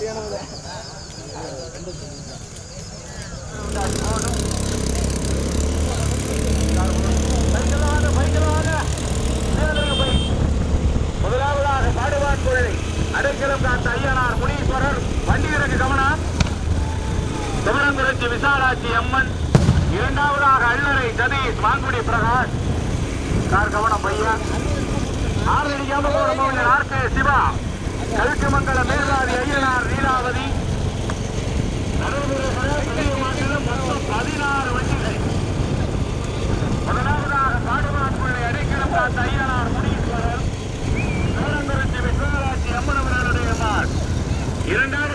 சரியான இரண்டாவது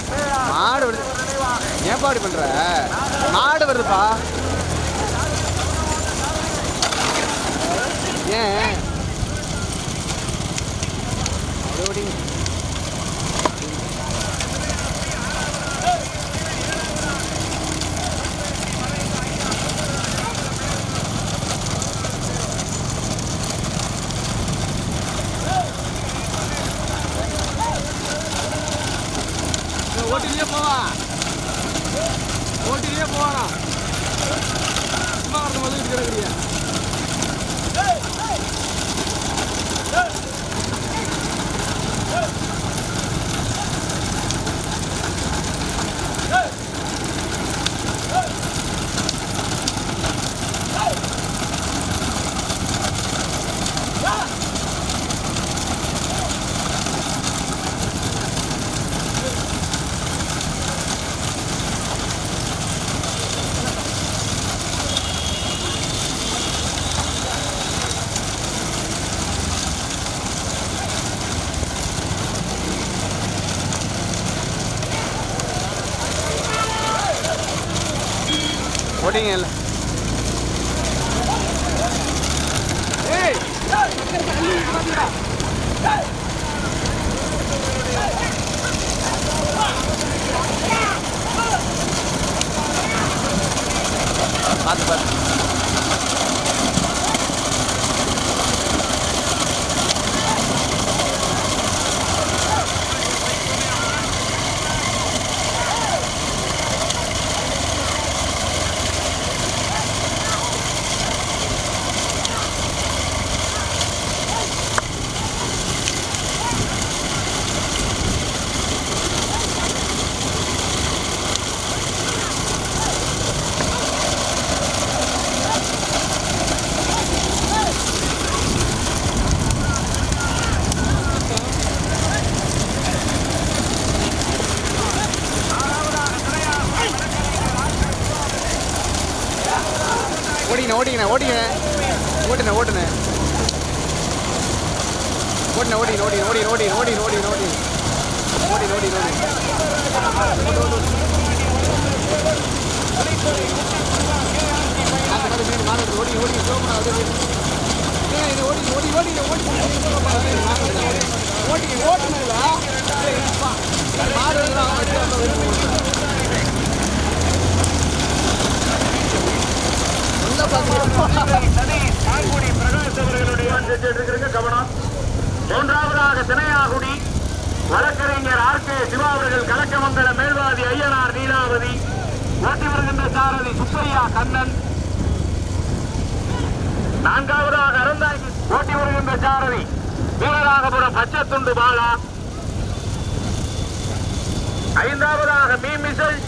மாடு வருது. ஏன் பாடு பண்ற? மாடு வருதுப்பா. ஏன்? आज बता ஓடின ஓடி ஓடி ஓடி ஓடி ஓடி ஓடி ஓடி. ஓடி ஓடி ஓடி. ஓடி கவனம். மூன்றாவதாக தினையாகுடி வழக்கறிஞர் ஆர் கே சிவா அவர்கள் கலக்கமங்கல மேல்வாதி ஐயனார் நீலாவதி ஓட்டி வருகின்ற சாரதி சுப்பையா கண்ணன். நான்காவதாக அறந்தாங்கி ஓட்டி வருகின்ற சாரதி வீரராகபுரம் பச்சத்துண்டு பாலா. ஐந்தாவதாக மீமிசல்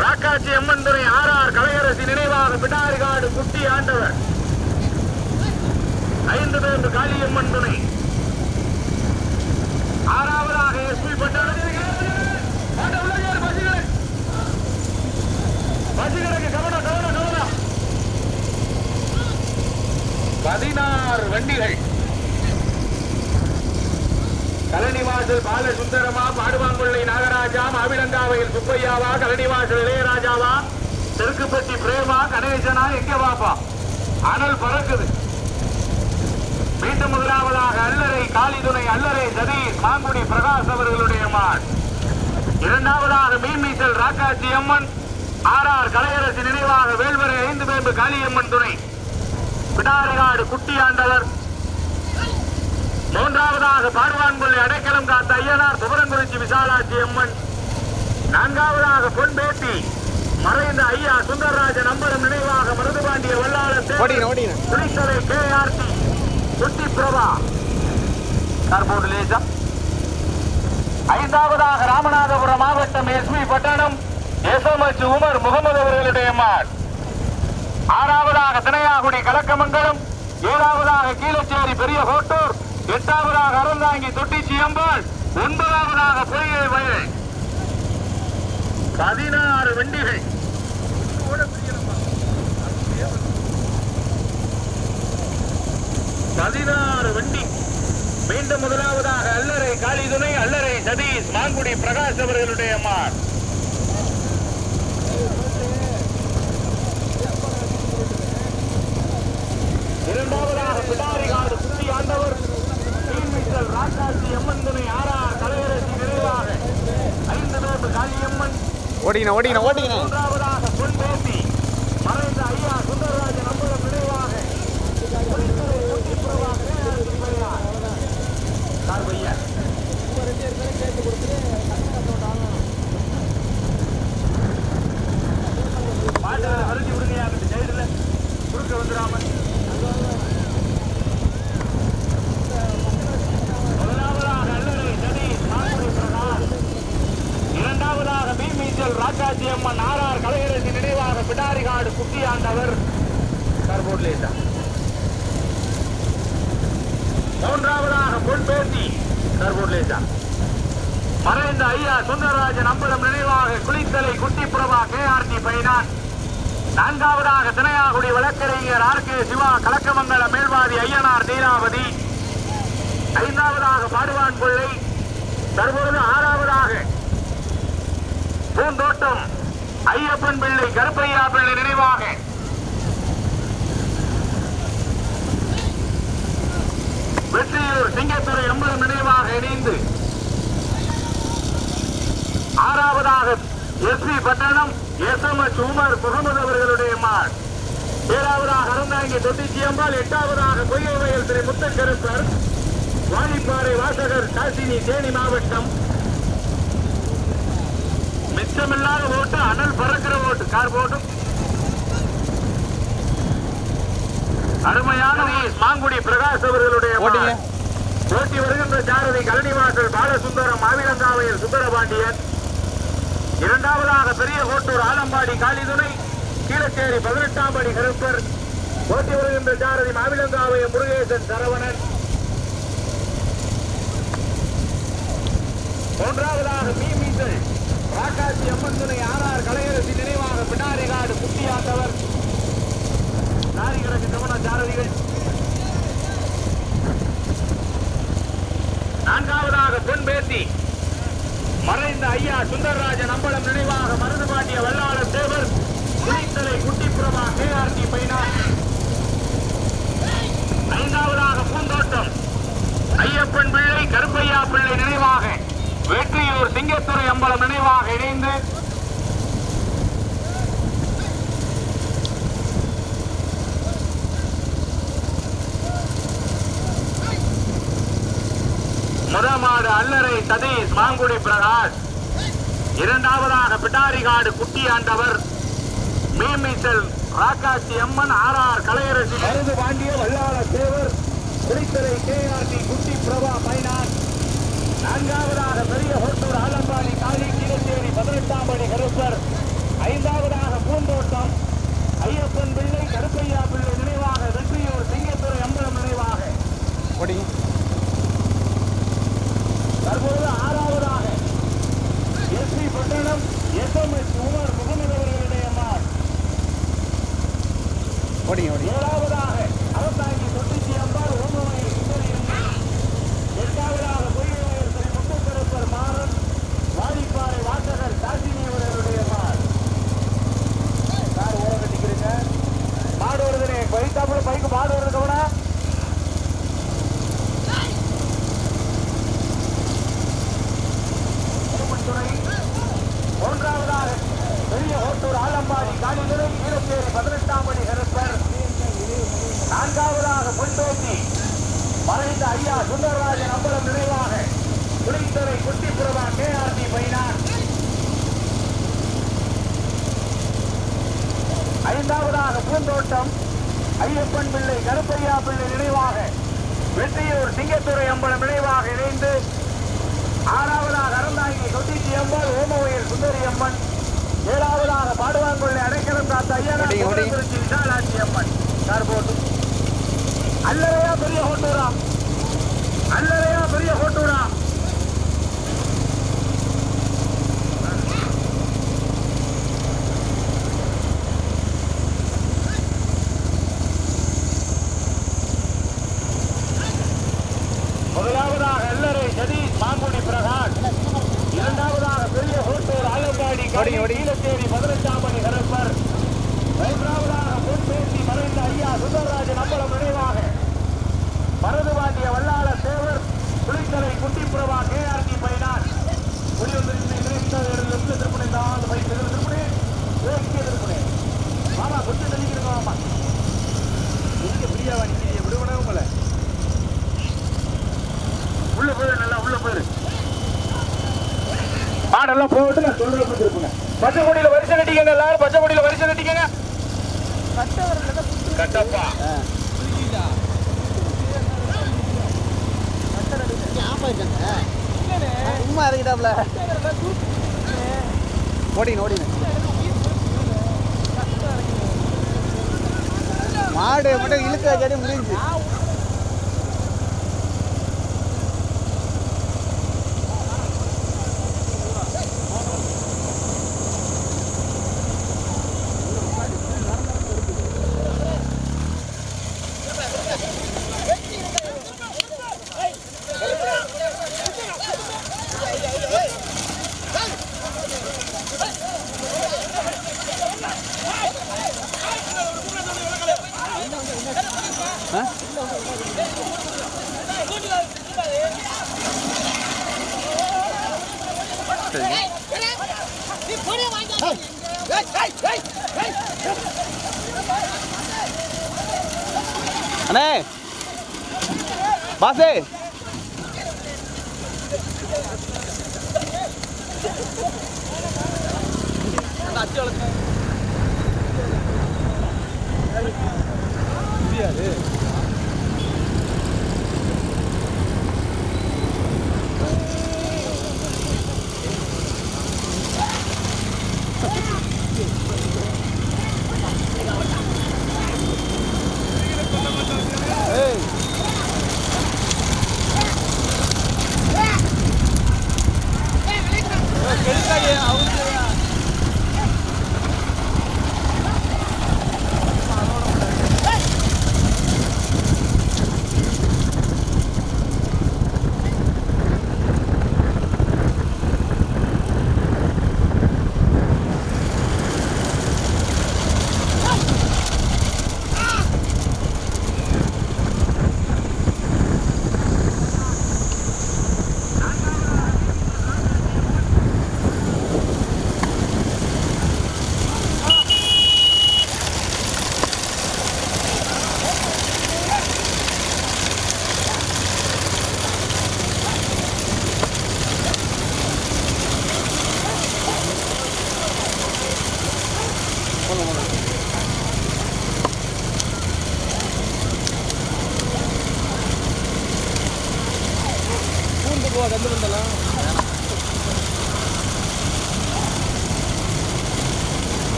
ராக்காட்சி அம்மன் துறை ஆர் ஆர் கலையரசி நினைவாக பிடாரிகாடு குட்டி ஆண்டவர். ஐந்து பேருந்து காளியம்மன் துணை. ஆறாவதாக எஸ்பி பட்டாளம் பசிகளுக்கு கவனம் பதினாறு வண்டிகள். கலனிவாசல் பாலசுந்தரமா பாடுவாங்குள்ளை நாகராஜா மாவிலங்காவையில் சுப்பையாவா கலனிவாசல் இளையராஜாவா தெற்குப்பட்டி பிரேமா கணேசனா எங்க வாப்பா அனல் பறக்குது. மீண்டும் முதலாவதாக அல்லரை காளிதுணை அல்லரை சதீஷ் மாங்குடி பிரகாஷ் அவர்களுடைய மான். இரண்டாவதாக மீன்மீசல் ராக்காட்சி அம்மன் ஆர் ஆர் கலையரசி நினைவாக வேல்வரை ஐந்து பேம்பு காளியம்மன் துணை. பிடாரிகாடு குட்டி ஆண்டவர் மூன்றாவதாக பார்வான்கொள்ளை அடைக்கலம் காத்த ஐயனார் சுபரங்குறிச்சி விசாலாட்சி அம்மன். நான்காவதாக பொன்பேட்டி மறைந்த ஐயா சுந்தரராஜன் அம்பலம் நினைவாக மருதுபாண்டிய வல்லாளர் துணித்தலை கே ஆர் டி. சுட்டி பிரபா கார்போர்டு லேசா ஐந்தாவதாக ராமநாதபுரம் மாவட்டம் எஸ்பி பட்டணம். எஸ்எம்எச் உமர் முகமது அவர்களுடைய மாட் ஆறாவதாக திணையாகுடி கலக்கமங்கலம். ஏழாவதாக கீழச்சேரி பெரிய கோட்டூர். எட்டாவதாக அறந்தாங்கி தொட்டிச்சி அம்பாள். ஒன்பதாவதாக பொய்யை வயல். பதினாறு வண்டிகள். பதினாறு வண்டி. மீண்டும் முதலாவதாக அல்லரை காளிதுணை அல்லரை சதீஷ் மாங்குடி பிரகாஷ் அவர்களுடைய மார் இரண்டாவதாக பிடாரிகாடு சுத்தி ஆண்டவர். தீமிக்கல் ராக்காசி அம்மன் துணை ஆறார் கலையரசி நிறைவாக. ஐந்து நோட்டு காளியம்மன். ஓடிங்க ஓடிங்க ஓடிங்க மூன்றாவதாக பொன்பேசி மறைந்த ஐயா சுந்தரராஜன் அம்பலம் நினைவாக புலித்தலை ஊட்டிப்புறவா கேஆர்டி பெரியார். சார் பையா. மாட்டை அறுதி விடுங்கயா அந்த சைடுல குறுக்க வந்துடாம முதலாவதாக அல்லறை சதீஷ் மாங்குடி பிரகாஷ் இரண்டாவதாக மீன்மீச்சல் ராக்காஜி அம்மன் ஆர்ஆர் கலையரசி நினைவாக பிடாரிகாடு மூன்றாவதாக பொன்பேட்டி மறைந்த ஐயா சுந்தரராஜன் அம்பலம் நினைவாக Kulithalai Kutti Prabha K R T finance. நான்காவதாக திணையாகுடி வழக்கறிஞர் ஆர் கே சிவா கலக்கமங்கல மேல்வாதி ஐயனார் நீலாவதி. ஐந்தாவதாக பாடுவான் பிள்ளை தற்பொழுது ஆறாவதாக பூந்தோட்டம். ஐயப்பன் பிள்ளை கருப்பையா பிள்ளை நினைவாக. வெற்றியூர் சிங்கத்துறை அம்பலம் நினைவாக இணைந்து. ஆறாவதாக S P Pattanam. S M H Umar Mohammed அவர்களுடைய மாள் ஏழாவதாக அறந்தாங்கி தொட்டிச்சி அம்பாள் எட்டாவதாக பொய்யை வயல் திரு முத்தக்கருப்பர் வாணிப்பாறை வாசகர் காசினி தேனி மாவட்டம் மிச்சமில்லாத ஓட்டு அனல் பறக்கிற ஓட்டு கார் போட்டும் அருமையான மாங்குடி பிரகாஷ் அவர்களுடைய. மாடு. ஓட்டி வருகின்ற சாரதி கலனிவாசல் பாலசுந்தரம் மாவிலங்காவையில் சுந்தரபாண்டியன் இரண்டாவதாக பெரிய கோட்டூர் ஆலம்பாடி காளிதுணை கீழச்சேரி பதினெட்டாம் படி கருப்பர் போட்டி வருகின்ற சாரதி மாவிலங்காவை முருகேசன் சரவணன். மூன்றாவதாக மீ மீசல் ராக்காசி அம்மன் துணை ஆனார் கலையரசி நினைவாக பின்னாரி காடு குட்டியாண்டவர். நாரி கிழக்கு சமண சாரதிகள். நான்காவதாக பொன்பேத்தி மறைந்த ஐயா சுந்தரராஜன் நம்பளம் நினைவாக மருதுபாண்டிய வல்லாளர் தேவர் குளித்தலை குட்டிப்புறமா கேஆர்டி பைனா ஐந்தாவதாக பூந்தோட்டம். ஐயப்பன் பிள்ளை கருப்பையா பிள்ளை நினைவாக வெற்றியூர் சிங்கத்துறை அம்பலம் நினைவாக இணைந்து முதமாடு அல்லறை சதீஷ் மாங்குடி பிரகாஷ். இரண்டாவதாக Pidarikadu Kutti Andavar. Meemisal Rakkachi Amman RR Kalaiyarasi Marudhu Pandiya Vallala Devar Kulithalai KRT Kutti Prabha finance. நான்காவதாக பெரிய ஹோட்டூர் ஆலம்பாடி காளி கீழச்சேரி பதினெட்டாம் படி கருப்பர். ஐந்தாவதாக பூந்தோட்டம். ஐயப்பன் பிள்ளை கருப்பையா பிள்ளை நினைவாக வெற்றியூர் சிங்கத்துறை அம்பலம் நினைவாக. தற்போது ஆறாவதாக. எஸ்பி பட்டணம் எஸ்எம்எஸ் உமர் முகமது அவர்களுடைய மார் ஏழாவதாக அரசாங்கி தொட்டிச்சி அம்பாள் ஓமமணி எட்டாவதாக பொய்யவயர் ஸ்ரீ முத்துக்கருப்பர் மாறன். வாடிப்பாறை வாசகர் சாசினி அவர்களுடைய மார் கார் ஓரம் கட்டிக்கிறீங்க. மாடு வருதுனே பைக்காப்புல பைக்கு மாடு வருது கவனா திருப்பத்துறை மூன்றாவதாக பெரிய ஓட்டூர் ஆலம்பாடி காலிதுரை பதினெட்டாம் படி கருப்பர் நான்காவதாக பொன்தோட்டி. மறைந்த ஐயா சுந்தரராஜன் அம்பலம் நினைவாக. குடித்துறை குட்டிப்புறவா கேஆர்டி பைனான் ஐந்தாவதாக பூந்தோட்டம். ஐயப்பன் பிள்ளை கருப்பையா பிள்ளை நினைவாக. வெற்றியூர் சிங்கத்துறை அம்பலம் நினைவாக இணைந்து. ஆறாவதாக அறந்தாங்கி தொட்டிச்சி அம்பாள் ஓமவையல் சுந்தரி அம்மன். ஏழாவதாக பாடுவாங்கொள்ளை அடைக்கலம் காத்த. திருச்சி விசாலாட்சி அம்மன் கார் போட்டு. அல்லறையா பெரிய ஹோட்டூரா? அல்லறையா பெரிய ஹோட்டூரா? 马赛。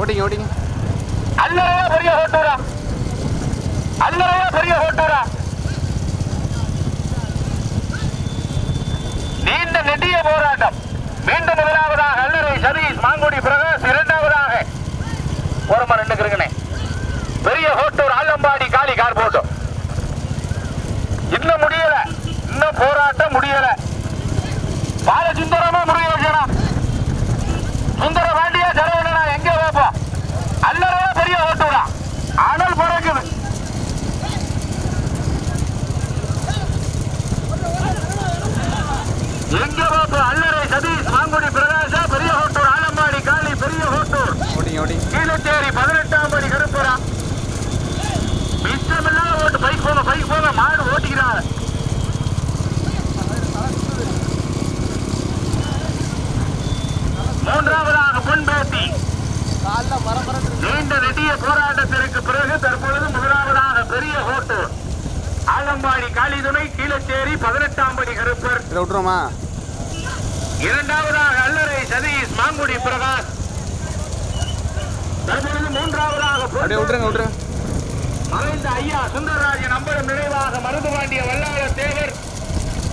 ஓட்டிங்க ஓட்டிங்க அல்லறா பெரிய ஓட்டூரா அல்லறா பெரிய ஓட்டூரா நீண்ட நெடிய போராட்டம். மீண்டும் முதலாவதாக அல்லுரை சதீஷ் மாங்குடி பிரகாஷ் இரண்டாவதாக. ஓரமா நின்றுக்கிறேங்கண்ணே பெரிய ஹோட்டூர் ஆலம்பாடி காலி கார் போட்டு இன்னும் முடியல. இன்னும் போராட்டம் முடியல. பாலசுந்தரமா முருகேசனா சுந்தர பாண்டியா சரவணனா எங்க வைப்போம் அல்லறவே பெரிய ஓட்டுடா அனல் பறக்குது எங்க வைப்போம் அல்லறை சதீஷ் மாங்குடி பிரகாஷா பெரிய ஹோட்டூர் ஆலம்பாடி காளி பெரிய ஹோட்டூர். கீழச்சேரி பதினெட்டாம் படி கருப்புரா. மிச்சமில்லாத ஓட்டு பைக் போங்க பைக் போங்க மாடு ஓட்டிக்கிறாங்க. மூன்றாவதாக பொன்பேட்டி நீண்ட நெடிய போராட்டத்திற்கு பிறகு தற்பொழுது முதலாவதாக பெரிய ஹோட்டூர். ஆலம்பாடி காளிதுணை கீழச்சேரி பதினெட்டாம் படி கருப்பர். விட்டுருமா இரண்டாவதாக அல்லறை சதீஷ் மாங்குடி பிரகாஷ். தற்பொழுது மூன்றாவதாக மறைந்த ஐயா சுந்தரராஜன் நம்பரும் நினைவாக மருதுபாண்டிய வல்லாள தேவர்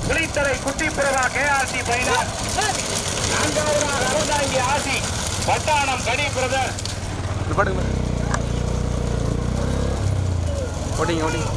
புலித்தலை குட்டிப்பிரவா கேஆர்டி பைனார். நான்காவதாக அறந்தாங்கி ஆசி பட்டாணம் கடி பிரதர். ஓட்டிங்க ஓட்டிங்க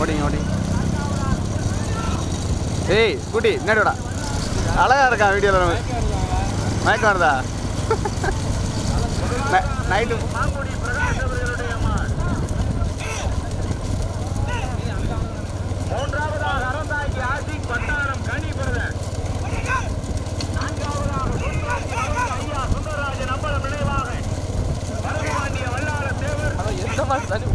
ஓடிங்க ஓடிங்க குட்டி என்னடா அழகாக விடா இருக்கான் வீடியோவில் மயக்கம் வருதா? நைட்டு மாங்குடி பிரகாஷ் அவர்களுடைய மாடு மூன்றாவதாக அறந்தாங்கி ஆசிக் பட்டாளம் கனி பிரதர் நான்காவதாக சுந்தராஜி அவர்கள் ஐயா சுந்தரராஜன் அம்பலம் நினைவாக வரகுபாண்டிய வல்லார தேவர் எந்த மாதிரி தண்ணி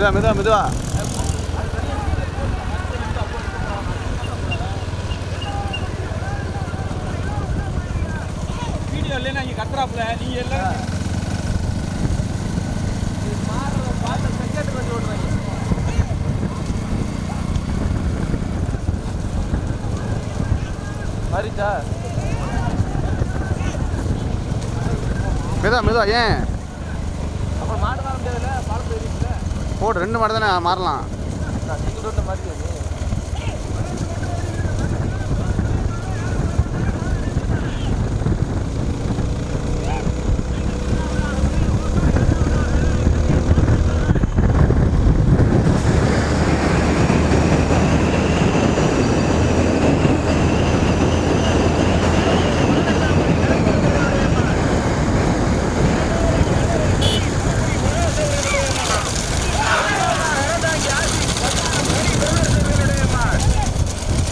மெதுவா மெதுவா மெதுவா. வீடியோ இல்லைன்னா இங்கே கத்துறாப்புல. நீங்கள் எல்லாம் மாறிச்சா மெதுவா மெதுவா ஏன்? அப்புறம் மாடு வர முடியாதுல்ல? போடு ரெண்டு மாடு தானே மாறலாம் நீங்கள் ரோட்டில் மாட்டி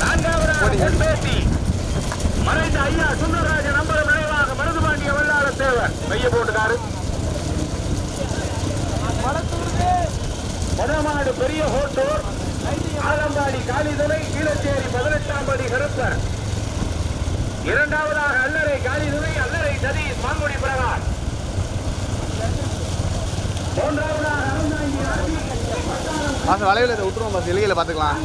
நான்காவதாக பொன்பேட்டி மறைந்த ஐயா சுந்தரராஜன் அம்பலம் நினைவாக மருதுபாண்டிய வல்லார தேவர் மைய போட்டுக்காரு வடமாடு பெரிய ஹோட்டூர் ஆலம்பாடி காளிதுரை கீழச்சேரி பதினெட்டாம் படி கருப்பர் இரண்டாவதாக அல்லறை காளிதுரை அல்லறை சதீஷ் மாங்குடி பிரகாஷ் பாச வளைவில் இதை விட்டுருவோம் பாஸ். இலையில பார்த்துக்கலாம்.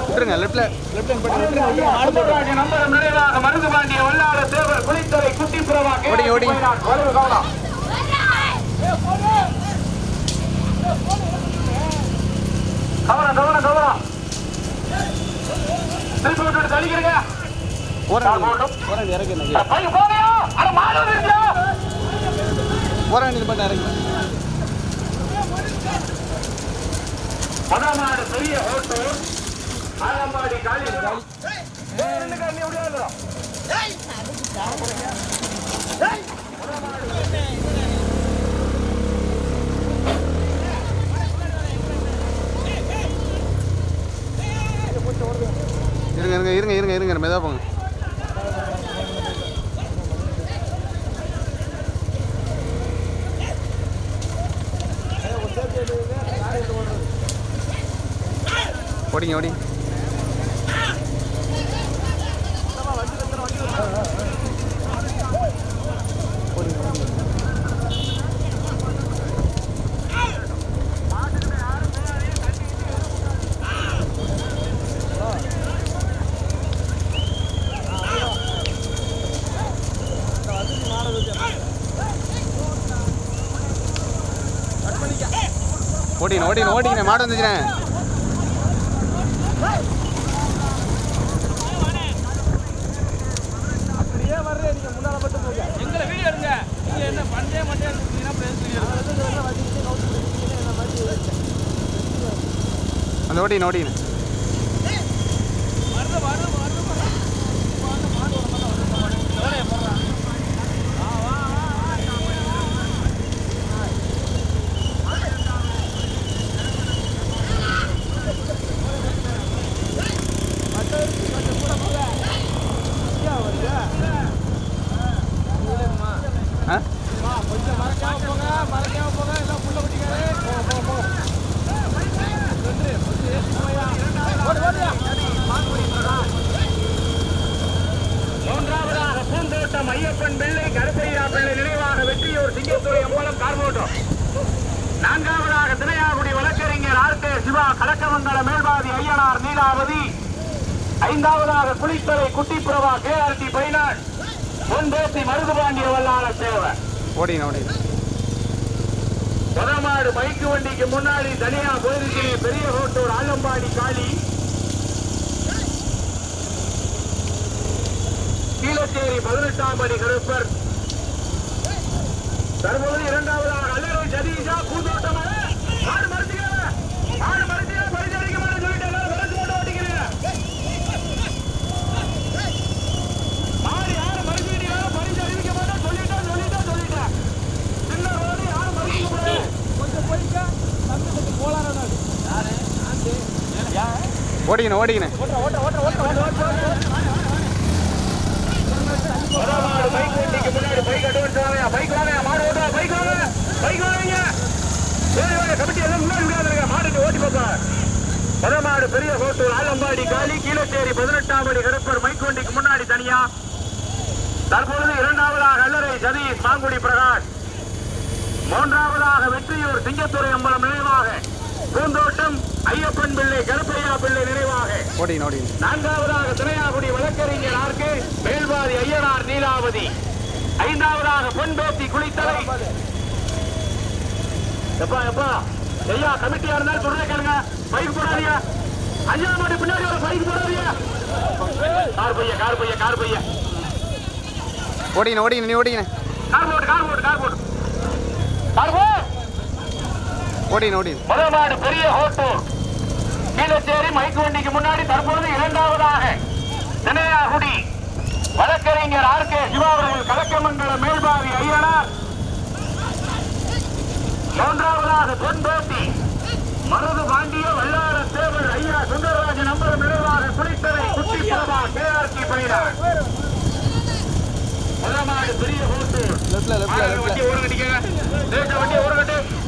விட்டுருங்க லெஃப்டில் லெஃப்ட் பண்ணி விட்டுருங்க நினைவாக மருதுபாண்டிய வல்லார தேவர் குளித்தலை குட்டி பிரபா ஓடிங்க, ஓடிங்க. கவனம் கவனம் கவனம் திருப்பி விட்டுட்டு தள்ளிக்கிறீங்க போகிறேன் போகிறேன் இறங்கி அட பையன் போகையா அட மாடு வந்துருச்சா போகிறேன் இது பண்ண இறங்கி வடமாடு பெரிய ஹோட்டல் ஆலம்பாடி இருங்க இருங்க மெதுவாக போங்க ஓடிங்க ஓடிங்க ஓடிங்க ஓடிங்க மாடு வந்துச்சுண்ணே. அப்படியே வர்றேன் நீங்கள் முன்னால் மட்டும் போங்க. எங்களை வீடியோ எடுங்க. நீங்கள் என்ன பண்ணே அந்த வருது வருது ஆ கொஞ்சம் மறக்காம போங்க மறக்காம போங்க எல்லாம் புள்ள குட்டிக்காரு போங்க போங்க போங்க நன்றி கொஞ்சம் ஏற்றி போயா ஓடு ஓடியா மூன்றாவதாக பூந்தோட்டம் ஐயப்பன் பிள்ளை கருப்பையா பிள்ளை நினைவாக வெற்றியூர் சிங்கத்துறை அம்பலம் கார்மோட்டம். நான்காவதாக திணையாகுடி வழக்கறிஞர் ஆர் கே சிவா கலக்கமங்கல மேல்வாதி ஐயனார் நீலாவதி. ஐந்தாவதாக Kulithalai Kuttiprabha K R T finance பொன்பேசி மருதுபாண்டிய Vallala சேவர் பதமாடு பைக்கு வண்டிக்கு முன்னாடி தனியா போயிருக்கு பெரிய கோட்டூர் ஆலம்பாடி காளி. கீழச்சேரி பதினெட்டாம் படி கருப்பர். தற்போது இரண்டாவதாக அல்லறை சதீஷா பூந்தோட்டம் மாடு மறுத்துக்காத மாடு மறுத்துக்காத பரிசளிக்க மாட்டேன் சொல்லிட்டு எல்லாரும் விளைச்சு போட்டு ஓட்டிக்கிறீங்க மாடு யாரும் மறுக்கிறீங்களோ பரிசு அறிவிக்க மாட்டேன் சொல்லிட்டேன் சொல்லிட்டேன் சொல்லிட்டேன். சின்ன ரோடு யாரும் மறுக்க கூடாது கொஞ்சம் போய்க்க தம்பி கொஞ்சம் கோளாறான ஆளு. ஓடிக்கணும் ஓடிக்கணும். ஓட்டுற ஓட்டுற ஓட்டுற ஓட்டுற ஓட்டுற. மாடு பைக் வண்டிக்கு முன்னாடி பைக் அட்வான்ஸ் வாங்க பைக் வாங்க மாடு ஓட்டுவா பைக் வாங்க. பைக் வாங்க சரி வாங்க கமிட்டி எல்லாம் முன்னாடி விடாதுங்க மாடு ஓட்டி பார்ப்பா மாடு பெரிய கோட்டூர் ஆலம்பாடி காலி கீழச்சேரி பதினெட்டாம் படி கருப்பர் மைக் வண்டிக்கு முன்னாடி தனியா. தற்பொழுது இரண்டாவதாக அல்லறை சதீஷ் மாங்குடி பிரகாஷ். மூன்றாவதாக வெற்றியூர் சிங்கத்துறை அம்பலம் நினைவாக. பூந்தோட்டம் ஐயப்பன் பிள்ளை கருப்பையா பிள்ளை நினைவாக. நான்காவதாக திரையாகுடி வழக்கறிஞர் ஆர்கே மேல்வாதி ஐயனார் நீலாவதி. ஐந்தாவதாக பொன்பேத்தி குளித்தலை. எப்பா எப்பா? ஐயா கமிட்டியா இருந்தாலும் சொல்றேன் கேளுங்க. பைக் போடாதீங்க. ஐயா மாடி பின்னாடி ஒரு பைக் போடாதீங்க. கார் பைய கார் பைய கார் பைய. ஓடிக்கணும் ஓடிக்கணும் நீ ஓடிக்கணும் கார் போட்டு கார் போட்டு கார் போட்டு கார் போ ஓடிக்கணும் ஓடிக்கணும் முதல்மாடு பெரிய ஹோட்டூர் கீழச்சேரி மைக்கு வண்டிக்கு முன்னாடி தற்பொழுது இரண்டாவதாக தினையாகுடி வழக்கறிஞர் ஆர் கே சிவா அவர்கள் கலக்கமங்கல மேல்பாவி ஐயனார். மூன்றாவதாக பொன்பேட்டி மருது பாண்டிய வல்லார தேவர் ஐயா சுந்தரராஜன் நம்பர் நினைவாக குளித்தலை குட்டி பிரபா கே ஆர் கி பணியார் முதல்மாடு பெரிய ஹோட்டூர் வண்டி தேச வண்டி ஓரம்